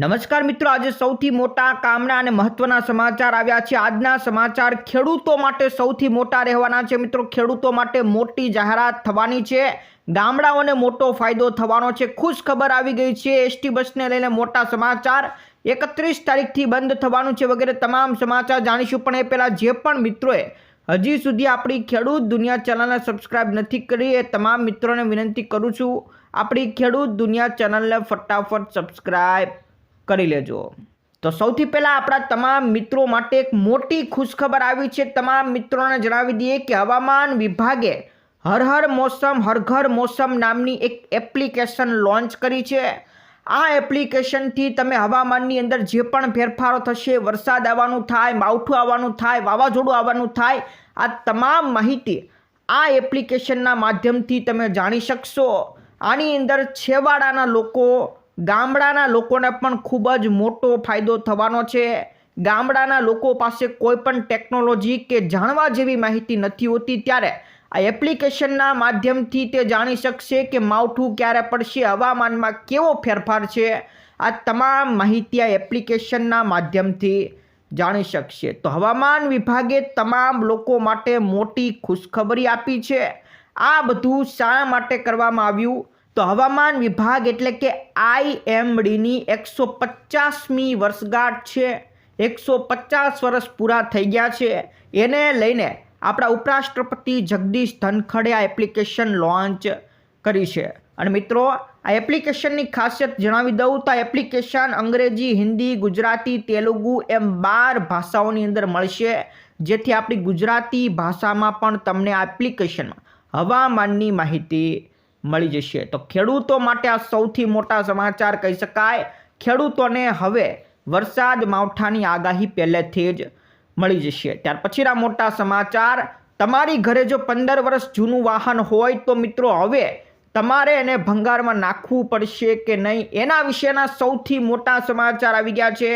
નમસ્કાર મિત્રો, આજે સૌથી મોટા કામના અને મહત્વના સમાચાર આવ્યા છે. આજના સમાચાર ખેડૂતો માટે સૌથી મોટા રહેવાના છે મિત્રો. ખેડૂતો માટે મોટી જાહેરાત થવાની છે. ગામડાઓને મોટો ફાયદો થવાનો છે. ખુશ ખબર આવી ગઈ છે એસટી બસને લઈને મોટા સમાચાર. એકત્રીસ તારીખથી બંધ થવાનું છે વગેરે તમામ સમાચાર જાણીશું. પણ એ પહેલાં જે પણ મિત્રોએ હજી સુધી આપણી ખેડૂત દુનિયા ચેનલને સબસ્ક્રાઇબ નથી કરી એ તમામ મિત્રોને વિનંતી કરું છું. આપણી ખેડૂત દુનિયા ચેનલને ફટાફટ સબસ્ક્રાઇબ કરી લેજો. તો સૌથી પહેલાં આપણા તમામ મિત્રો માટે એક મોટી ખુશખબર આવી છે. તમામ મિત્રોને જણાવી દઈએ કે હવામાન વિભાગે હર હર મોસમ, હર ઘર મોસમ નામની એક એપ્લિકેશન લોન્ચ કરી છે. આ એપ્લિકેશનથી તમે હવામાનની અંદર જે પણ ફેરફારો થશે, વરસાદ આવવાનું થાય, માવઠું આવવાનું થાય, વાવાઝોડું આવવાનું થાય, આ તમામ માહિતી આ એપ્લિકેશનના માધ્યમથી તમે જાણી શકશો. આની અંદર છેવાડાના લોકો ગામડાના લોકોને પણ ખૂબ જ મોટો ફાયદો થવાનો છે. ગામડાના લોકો પાસે કોઈ પણ ટેકનોલોજી કે જાણવા જેવી માહિતી નથી હોતી ત્યારે આ એપ્લિકેશનના માધ્યમથી તે જાણી શકશે કે માવઠું ક્યારે પડશે, હવામાનમાં કેવો ફેરફાર છે. આ તમામ માહિતી આ એપ્લિકેશનના માધ્યમથી જાણી શકશે. તો હવામાન વિભાગે તમામ લોકો માટે મોટી ખુશખબરી આપી છે. આ બધું શા માટે કરવામાં આવ્યું? તો હવામાન વિભાગ એટલે કે આઈએમડીની એકસો પચાસમી વર્ષગાંઠ છે. એકસો પચાસ વર્ષ પૂરા થઈ ગયા છે. એને લઈને આપણા ઉપરાષ્ટ્રપતિ જગદીશ ધનખડે આ એપ્લિકેશન લોન્ચ કરી છે. અને મિત્રો, આ એપ્લિકેશનની ખાસિયત જણાવી દઉં તો આ એપ્લિકેશન અંગ્રેજી, હિન્દી, ગુજરાતી, તેલુગુ એમ બાર ભાષાઓની અંદર મળશે. જેથી આપણી ગુજરાતી ભાષામાં પણ તમને આ એપ્લિકેશનમાં હવામાનની માહિતી મળી જશે. તો ખેડૂતો માટે આ સૌથી મોટા સમાચાર કહી શકાય. ખેડૂતોને હવે વરસાદ માવઠાની આગાહી પહેલેથી જ મળી જશે. ત્યાર પછીના મોટા સમાચાર. તમારી ઘરે જો પંદર વર્ષ જૂનું વાહન હોય તો મિત્રો હવે તમારે એને ભંગારમાં નાખવું પડશે કે નહીં? એના વિશેના સૌથી મોટા સમાચાર આવી ગયા છે.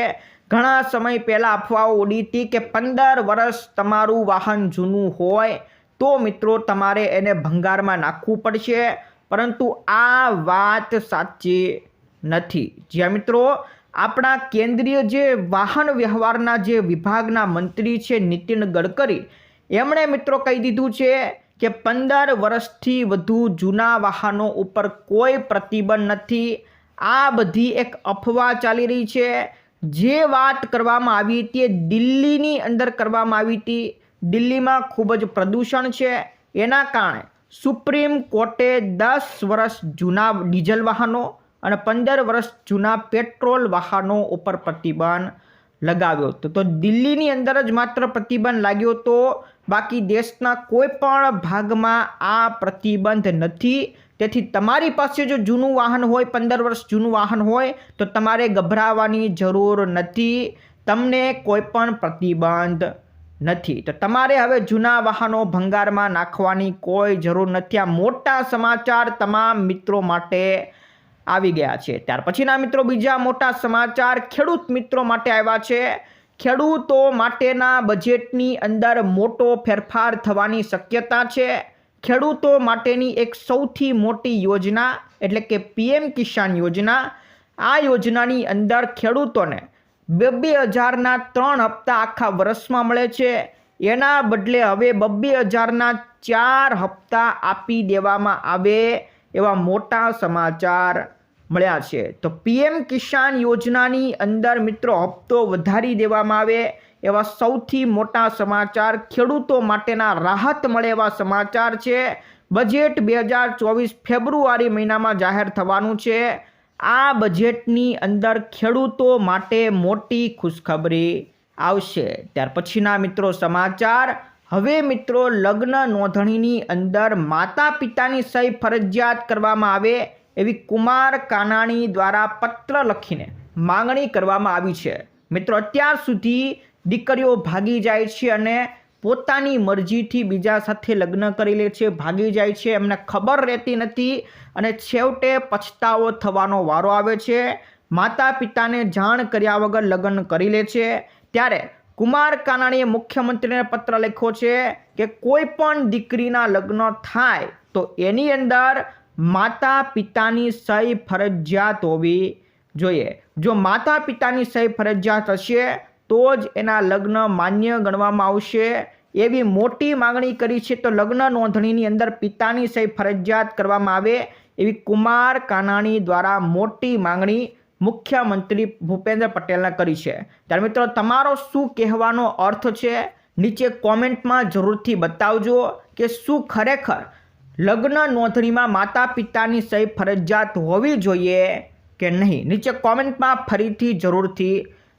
ઘણા સમય પહેલાં અફવાઓ ઉડી હતી કે પંદર વર્ષ તમારું વાહન જૂનું હોય તો મિત્રો તમારે એને ભંગારમાં નાખવું પડશે. પરંતુ આ વાત સાચી નથી. જ્યાં મિત્રો, આપણા કેન્દ્રીય જે વાહન વ્યવહારના જે વિભાગના મંત્રી છે નીતિન ગડકરી, એમણે મિત્રો કહી દીધું છે કે પંદર વર્ષથી વધુ જૂના વાહનો ઉપર કોઈ પ્રતિબંધ નથી. આ બધી એક અફવા ચાલી રહી છે. જે વાત કરવામાં આવી હતી એ દિલ્હીની અંદર કરવામાં આવી હતી. દિલ્હીમાં ખૂબ જ પ્રદૂષણ છે. એના કારણે સુપ્રીમ કોર્ટે દસ વર્ષ જૂના ડીઝલ વાહનો અને પંદર વર્ષ જૂના પેટ્રોલ વાહનો ઉપર પ્રતિબંધ લગાવ્યો હતો. તો દિલ્હીની અંદર જ માત્ર પ્રતિબંધ લાગ્યો હતો બાકી દેશના કોઈ પણ ભાગમાં આ પ્રતિબંધ નથી. તેથી તમારી પાસે જો જૂનું વાહન હોય, પંદર વર્ષ જૂનું વાહન હોય, તો તમારે ગભરાવાની જરૂર નથી. તમને કોઈ પણ પ્રતિબંધ નથી. તો તમારે હવે જૂના વાહનો ભંગારમાં નાખવાની કોઈ જરૂર નથી. આ મોટા સમાચાર તમામ મિત્રો માટે આવી ગયા છે. ત્યાર પછીના મિત્રો બીજા મોટા સમાચાર ખેડૂત મિત્રો માટે આવ્યા છે. ખેડૂતો માટેના બજેટની અંદર મોટો ફેરફાર થવાની શક્યતા છે. ખેડૂતો માટેની એક સૌથી મોટી યોજના એટલે કે પીએમ કિસાન યોજના. આ યોજનાની અંદર ખેડૂતોને બે બે હજારના ત્રણ હપ્તા આખા વર્ષમાં મળે છે. એના બદલે હવે બબ્બે હજારના ચાર હપ્તા આપી દેવામાં આવે એવા મોટા સમાચાર મળ્યા છે. તો પીએમ કિસાન યોજનાની અંદર મિત્રો હપ્તો વધારી દેવામાં આવે એવા સૌથી મોટા સમાચાર ખેડૂતો માટેના રાહત મળે એવા સમાચાર છે. બજેટ બે હજાર ચોવીસ ફેબ્રુઆરી મહિનામાં જાહેર થવાનું છે. આ બજેટની અંદર ખેડૂતો માટે મોટી ખુશખબરી આવશે. ત્યાર પછીના મિત્રો સમાચાર. હવે મિત્રો લગ્ન નોંધણીની અંદર માતા પિતાની સહી ફરજિયાત કરવામાં આવે એવી કુમાર કાનાણી દ્વારા પત્ર લખીને માંગણી કરવામાં આવી છે. મિત્રો, અત્યાર સુધી દીકરીઓ ભાગી જાય છે અને પોતાની મરજીથી બીજા સાથે લગ્ન કરી લે છે, ભાગી જાય છે, એમને ખબર રહેતી નથી અને છેવટે પછતાવો થવાનો વારો આવે છે. માતા પિતાને જાણ કર્યા વગર લગ્ન કરી લે છે. ત્યારે કુમાર કાનાણીએ મુખ્યમંત્રીને પત્ર લખ્યો છે કે કોઈ પણ દીકરીના લગ્ન થાય તો એની અંદર માતા પિતાની સહી ફરજિયાત હોવી જોઈએ. જો માતા પિતાની સહી ફરજિયાત હશે તો જ એના લગ્ન માન્ય ગણવામાં આવશે. એવી મોટી માંગણી કરી છે તો લગ્ન નોંધણીની અંદર પિતાની સહી ફરજિયાત કરવામાં આવે. એવી કુમાર કાનાણી દ્વારા મોટી માંગણી મુખ્યમંત્રી ભૂપેન્દ્ર પટેલને કરી છે. ત્યારે મિત્રો, તમારો શું કહેવાનો અર્થ છે? નીચે કોમેન્ટમાં જરૂરથી બતાવજો કે શું ખરેખર લગ્ન નોંધણીમાં માતા પિતાની સહી ફરજિયાત હોવી જોઈએ કે નહીં? નીચે કોમેન્ટમાં ફરીથી જરૂરથી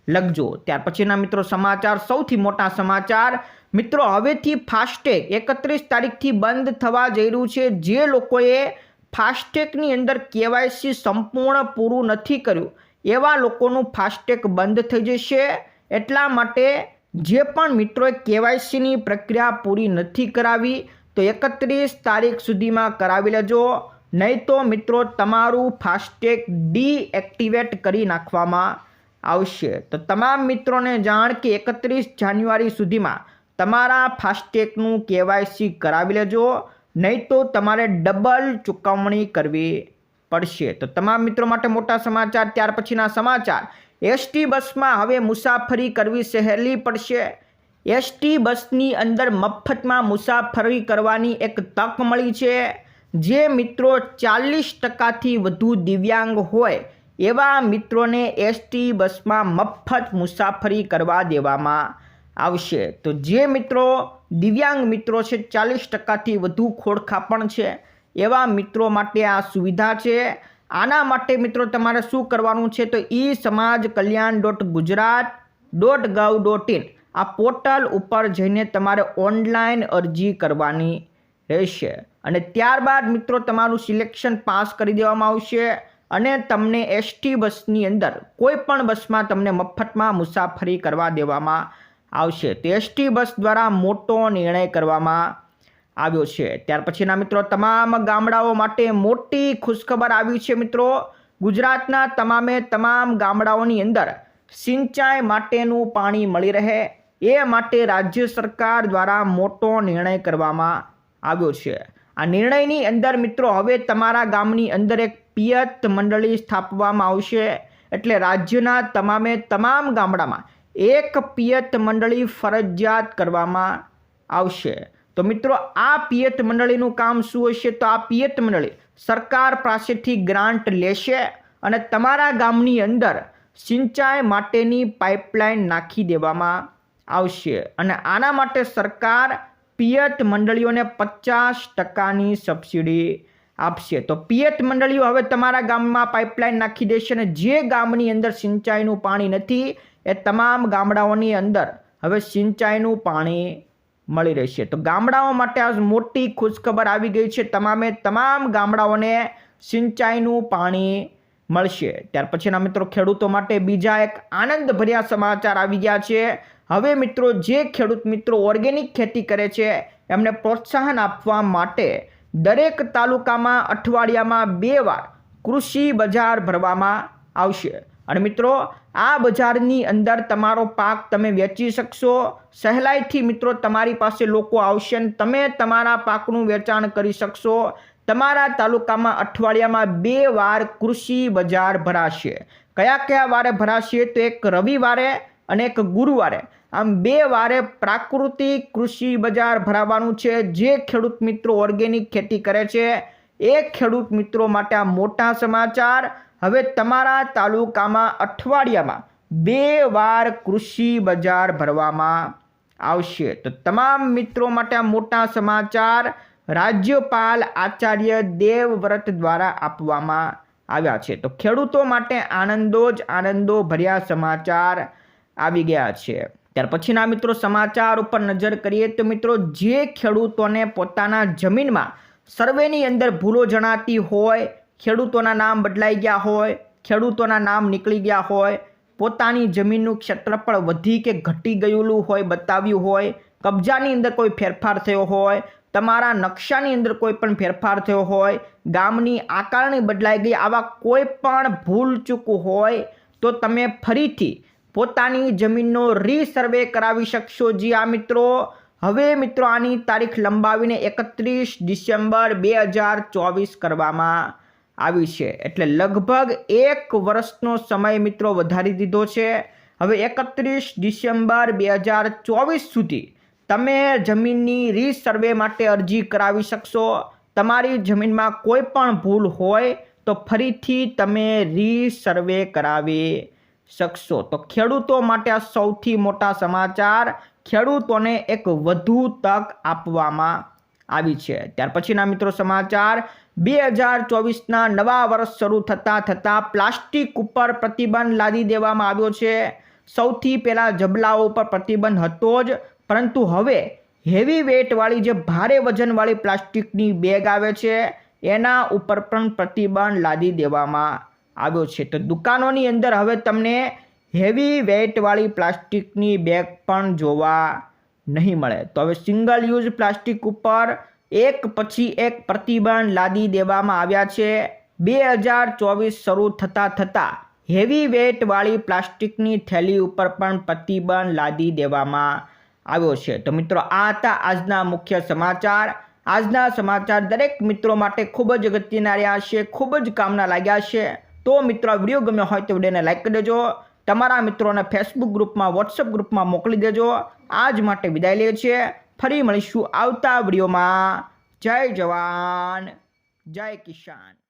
લખજો. ત્યાર પછીના મિત્રો સમાચાર, સૌથી મોટા સમાચાર. મિત્રો, હવેથી ફાસ્ટેગ એકત્રીસ તારીખથી બંધ થવા જઈ રહ્યું છે. જે લોકોએ ફાસ્ટેગની અંદર કેવાયસી સંપૂર્ણ પૂરું નથી કર્યું, એવા લોકોનું ફાસ્ટેગ બંધ થઈ જશે. એટલા માટે જે પણ મિત્રોએ કેવાયસીની પ્રક્રિયા પૂરી નથી કરાવી, તો એકત્રીસ તારીખ સુધીમાં કરાવી લેજો. નહીં તો મિત્રો, તમારું ફાસ્ટેગ ડીએક્ટિવેટ કરી નાખવામાં આવશે. તો તમામ મિત્રોને જાણ કે એકત્રીસ જાન્યુઆરી સુધીમાં તમારા ફાસ્ટેગનું કેવાયસી કરાવી લેજો, નહીં તો તમારે ડબલ ચૂકવણી કરવી પડશે. તો તમામ મિત્રો માટે મોટા સમાચાર, ત્યાર પછીના સમાચાર. એસટી બસમાં હવે મુસાફરી કરવી સહેલી પડશે. એસટી બસની અંદર મફતમાં મુસાફરી કરવાની એક તક મળી છે. જે મિત્રો ચાલીસ ટકાથી વધુ દિવ્યાંગ હોય એવા મિત્રોને એસટી બસમાં મફત મુસાફરી કરવા દેવામાં આવશે. તો જે મિત્રો, દિવ્યાંગ મિત્રો છે, ચાલીસ ટકાથી વધુ ખોડખા પણ છે. એવા મિત્રો માટે આ સુવિધા છે. આના માટે મિત્રો તમારે શું કરવાનું છે તો ઈ સમાજ કલ્યાણ dot Gujarat dot gov dot in આ પોર્ટલ ઉપર જઈને તમારે ઓનલાઈન અરજી કરવાની રહેશે. અને ત્યારબાદ મિત્રો તમારું સિલેક્શન પાસ કરી દેવામાં આવશે. અને તમને એસટી બસની અંદર કોઈ પણ બસમાં તમને મફતમાં મુસાફરી કરવા દેવામાં આવશે. તો એસટી બસ દ્વારા મોટો નિર્ણય કરવામાં આવ્યો છે. ત્યાર પછીના મિત્રો, તમામ ગામડાઓ માટે મોટી ખુશખબર આવી છે મિત્રો. ગુજરાતના તમામે તમામ ગામડાઓની અંદર સિંચાઈ માટેનું પાણી મળી રહે. એ માટે રાજ્ય સરકાર દ્વારા મોટો નિર્ણય કરવામાં આવ્યો છે. આ નિર્ણયની અંદર મિત્રો, હવે તમારા ગામની અંદર એક પિયત મંડળી સ્થાપવામાં આવશે. એટલે રાજ્યના તમામે તમામ ગામડામાં એક પિયત મંડળી ફરજિયાત કરવામાં આવશે. તો મિત્રો, આ પિયત મંડળીનું કામ શું હશે? તો આ પિયત મંડળી સરકાર પાસેથી ગ્રાન્ટ લેશે અને તમારા ગામની અંદર સિંચાઈ માટેની પાઇપલાઇન નાખી દેવામાં આવશે. અને આના માટે સરકાર પિયત મંડળીઓને પચાસ ટકાની સબસિડી આપશે. તો પિયત મંડળીઓ, હવે તમારા ગામમાં પાઇપલાઇન નાખી દેશે અને જે ગામની અંદર સિંચાઈનું પાણી નથી, એ તમામ ગામડાઓની અંદર હવે સિંચાઈનું પાણી મળી રહેશે. તો ગામડાઓ માટે આ મોટી ખુશખબર આવી ગઈ છે. તમામે તમામ ગામડાઓને સિંચાઈનું પાણી મળશે. ત્યાર પછીના મિત્રો, ખેડૂતો માટે બીજા એક આનંદભર્યા સમાચાર આવી ગયા છે. હવે મિત્રો, જે ખેડૂત મિત્રો ઓર્ગેનિક ખેતી કરે છે, એમને પ્રોત્સાહન આપવા માટે દરેક તાલુકામાં અઠવાડિયામાં બે વાર કૃષિ બજાર ભરવામાં આવશે. અને મિત્રો, આ બજારની અંદર તમારો પાક તમે વેચી શકશો. સહેલાઈથી મિત્રો, તમારી પાસે લોકો આવશે અને તમે તમારા પાકનું વેચાણ કરી શકશો. તમારા તાલુકામાં અઠવાડિયામાં બે વાર કૃષિ બજાર ભરાશે. કયા કયા વારે ભરાશે તો એક રવિવારે અને એક ગુરુવારે. આમ બે વારે પ્રાકૃતિક કૃષિ બજાર ભરાવાનું છે. જે ખેડૂત મિત્રો ઓર્ગેનિક ખેતી કરે છે, એ ખેડૂત મિત્રો માટે આ મોટા સમાચાર. હવે તમારા તાલુકામાં અઠવાડિયામાં બે વાર કૃષિ બજાર ભરવામાં આવશે. તો તમામ મિત્રો માટે આ મોટા સમાચાર રાજ્યપાલ આચાર્ય દેવવ્રત દ્વારા આપવામાં આવ્યા છે. તો ખેડૂતો માટે આનંદો જ આનંદો ભર્યા સમાચાર આવી ગયા છે. ત્યાર પછીના મિત્રો સમાચાર ઉપર નજર કરીએ તો મિત્રો જે ખેડૂતોને પોતાના જમીનમાં સર્વેની અંદર ભૂલો જણાતી હોય, ખેડૂતોના નામ બદલાઈ ગયા હોય, ખેડૂતોના નામ નીકળી ગયા હોય, પોતાની જમીનનું ક્ષેત્રફળ વધી કે ઘટી ગયેલું હોય બતાવ્યું હોય, કબજાની અંદર કોઈ ફેરફાર થયો હોય, તમારા નકશાની અંદર કોઈ પણ ફેરફાર થયો હોય, ગામની આકારણી બદલાઈ ગઈ, આવા કોઈ પણ ભૂલ ચૂક હોય, તો તમે ફરીથી પોતાની જમીનનો રીસર્વે કરાવી શકશો. જી આ મિત્રો. હવે, મિત્રો, આની તારીખ લંબાવીને એકત્રીસ ડિસેમ્બર બે હજાર ચોવીસ કરવામાં આવી છે. એટલે લગભગ એક વર્ષનો સમય, મિત્રો, વધારી દીધો છે. હવે એકત્રીસ ડિસેમ્બર બે હજાર ચોવીસ સુધી તમે જમીનની રીસર્વે માટે અરજી કરાવી શકશો. તમારી જમીનમાં કોઈ પણ ભૂલ હોય તો ફરીથી તમે રીસર્વે કરાવી શકશો. તો ખેડૂતો માટે આ સૌથી મોટા સમાચાર, ખેડૂતોને એક વધુ તક આપવામાં આવી છે. ત્યાર પછીના મિત્રો સમાચાર, બે હજાર ચોવીસના નવા વર્ષ શરૂ થતાં થતાં પ્લાસ્ટિક ઉપર પ્રતિબંધ લાદી દેવામાં આવ્યો છે. સૌથી પહેલાં જબલાઓ ઉપર પ્રતિબંધ હતો જ, પરંતુ હવે હેવી વેટવાળી જે ભારે વજનવાળી પ્લાસ્ટિકની બેગ આવે છે, એના ઉપર પણ પ્રતિબંધ લાદી દેવામાં આવ્યો છે. તો દુકાનોની અંદર હવે તમને હેવી વેઇટવાળી પ્લાસ્ટિકની બેગ પણ જોવા નહીં મળે. તો હવે સિંગલ યુઝ પ્લાસ્ટિક ઉપર એક પછી એક પ્રતિબંધ લાદી દેવામાં આવ્યા છે. બે હજાર ચોવીસ શરૂ થતાં થતાં હેવી વેઇટવાળી પ્લાસ્ટિકની થેલી ઉપર પણ પ્રતિબંધ લાદી દેવામાં આવ્યો છે. તો મિત્રો, આ હતા આજના મુખ્ય સમાચાર. આજના સમાચાર દરેક મિત્રો માટે ખૂબ જ અગત્યના રહ્યા છે, ખૂબ જ કામના લાગ્યા છે. તો મિત્રો વીડિયો ગમ્યો હોય તો વિડીયોને લાઈક કરી દેજો. તમારા મિત્રોને ફેસબુક ગ્રુપમાં વોટ્સઅપ ગ્રુપમાં મોકલી દેજો. આજ માટે વિદાય લે છે ફરી મળીશું આવતા વિડીયોમાં. જય જવાન. જય કિસાન.